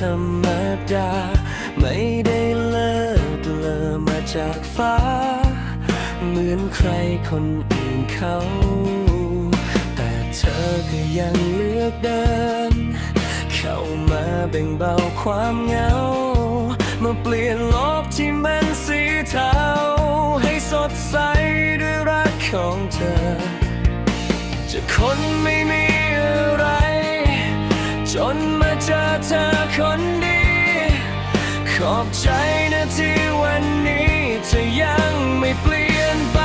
ธรรมดา ไม่ได้เลิกเลอมาจากฟ้า เหมือนใครคนอื่นเขา แต่เธอก็ยังเลือกเดิน เข้ามาเบ่งเบาความเหงา มาเปลี่ยนโลกที่มันสีเทา ให้สดใสด้วยรักของเธอ จะคนไม่มี อบใจนะที่วันนี้เธอยังไม่เปลี่ยนไป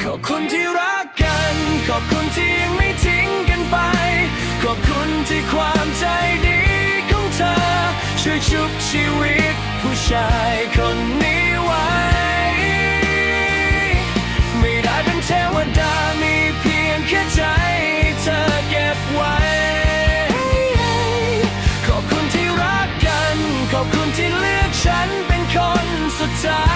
ขอบคุณที่รักกัน ขอบคุณที่ยังไม่ทิ้งกันไป ขอบคุณที่ความ ค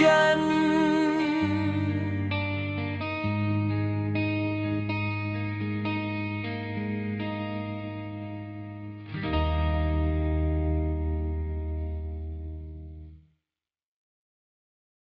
ข